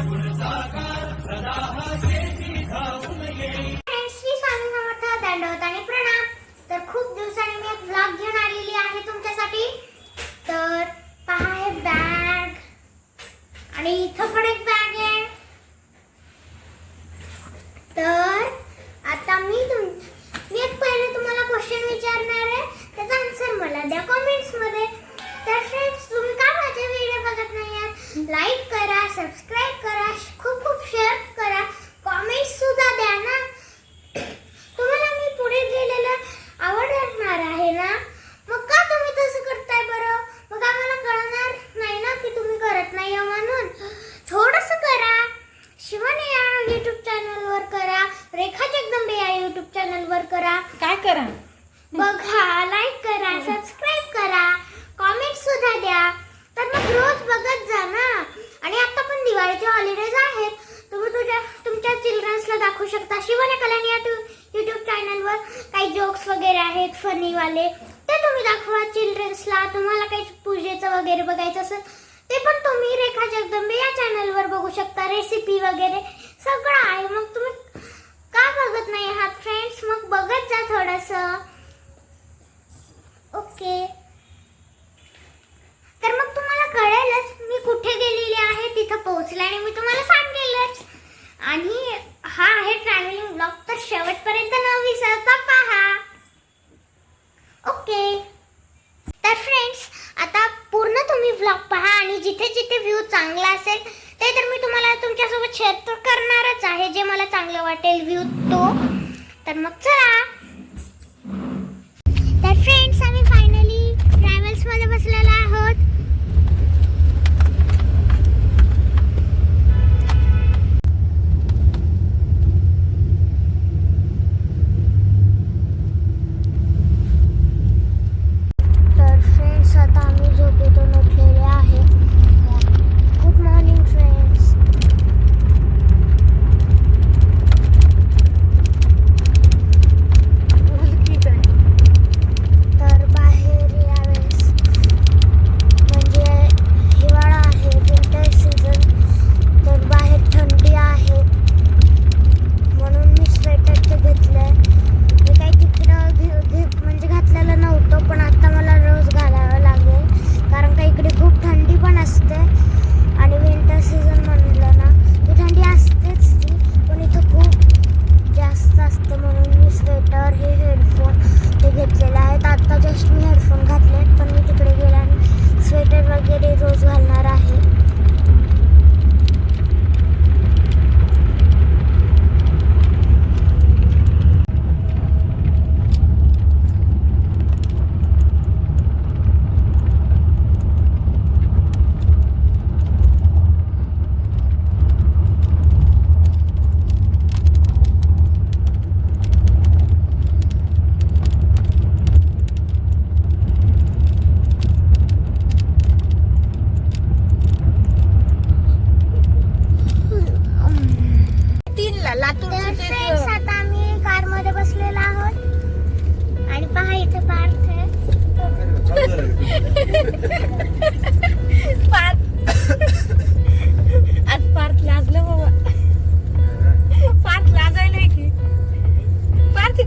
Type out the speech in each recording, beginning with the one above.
श्री स्वामी समर्थ दंडवत आणि प्रणाम. तर खूप दिवसांनी मी एक व्लॉग घेऊन आलेली आहे तुमच्यासाठी. तर पहा हे बॅग आणि इथं पण एक बॅग आहे. तर आता मी तुम मी एक पहिले तुम्हाला क्वेश्चन विचारणार आहे. त्याचा आन्सर मला द्या कमेंट्स तर फ्रेंड्स तुम्ही का माझे व्हिडिओ बघत नाही आहात? लाईक करा सबस्क्राईब करा खूप खूप शेअर करा कमेंट्स सुद्धा द्या ना तुम्हाला मी पुढे लिहिलेलं आवडणार आहे ना मग का तुम्ही तसं करताय बरं मग आम्हाला कळणार नाही ना की तुम्ही करत नाही आहे म्हणून थोडंसं करा शिवानी या युट्यूब चॅनलवर करा रेखा जगदंबे या युट्यूब चॅनलवर करा काय करा बघा लाईक करा सबस्क्राईब करा कमेंट सुद्धा द्या तर मग रोज बघत जा ना आणि आता पण दिवाळीचे हॉलिडेज आहेत तुम्ही तुझ्या तुमच्या चिल्ड्रन्सला दाखवू शकता शिवने कल्याण या युट्यूब चॅनलवर काही जोक्स फनीवाले ते तुम्ही दाखवा चिल्ड्रन्सला तुम्हाला काही पूजेचं वगैरे बघायचं असेल ते पण तुम्ही रेखा जगदंबे या चॅनलवर बघू शकता. रेसिपी वगैरे सगळं आहे. मग तुम्ही का बघत नाही आहात फ्रेंड्स मग बघत जा थोडंसं. ओके तर मग तुम्हाला कळेलच मी कुठे गेलेली आहे तिथं पोहोचले आणि मी तुम्हाला सांगेलच. आणि हा आहे ट्रॅव्हलिंग ब्लॉग तर शेवटपर्यंत न विसरता पहा ओके तर फ्रेंड्स आता पूर्ण तुम्ही ब्लॉग पहा आणि जिथे जिथे व्ह्यू चांगला असेल ते तर मी तुम्हाला तुमच्यासोबत शेअर तर करणारच आहे. जे मला चांगलं वाटेल व्ह्यू तो. तर मग चला.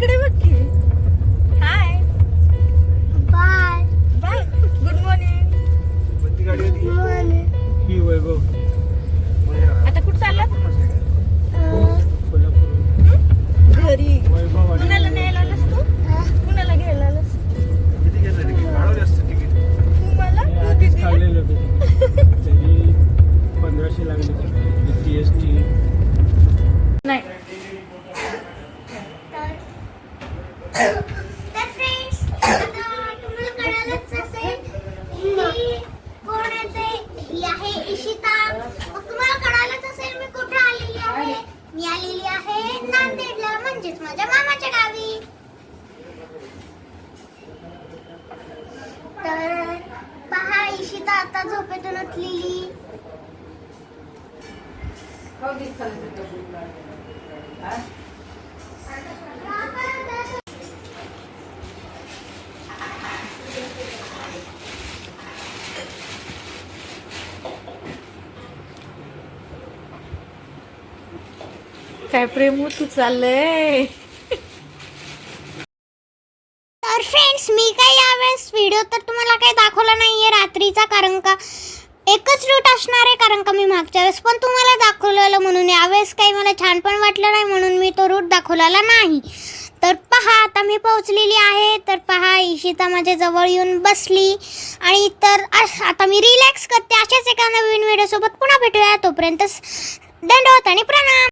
तिकडे बघ की. Hi bye bye good morning कोणती गाडी होती? ही वैभव. आता तुम्हाला कळालंच असेल कोण आहे ते ही आहे इशिता मग तुम्हाला कळालंच असेल मी कुठे आलेली आहे मी आलेली आहे नांदेडला म्हणजेच माझ्या मामाच्या गावी तर पहा इशिता आता झोपेतून उठलेली काय प्रेम हो तू चाललंय? तर फ्रेंड्स मी काय यावेळेस व्हिडिओ तर तुम्हाला काही दाखवला नाहीये रात्रीचा कारण का एकच रूट असणार आहे कारण का मी मागच्या वेळेस पण तुम्हाला दाखवलेलं म्हणून. यावेळेस काही मला छान पण वाटलं नाही म्हणून मी तो रूट दाखवलेला नाही. तर पहा आता मी पोहोचलेली आहे. तर पहा इशिता माझ्या जवळ येऊन बसली. आणि तर आता मी रिलॅक्स करते. अशाच एका नवीन व्हिडिओसोबत पुन्हा भेटूया. तोपर्यंत दंडवत आणि प्रणाम!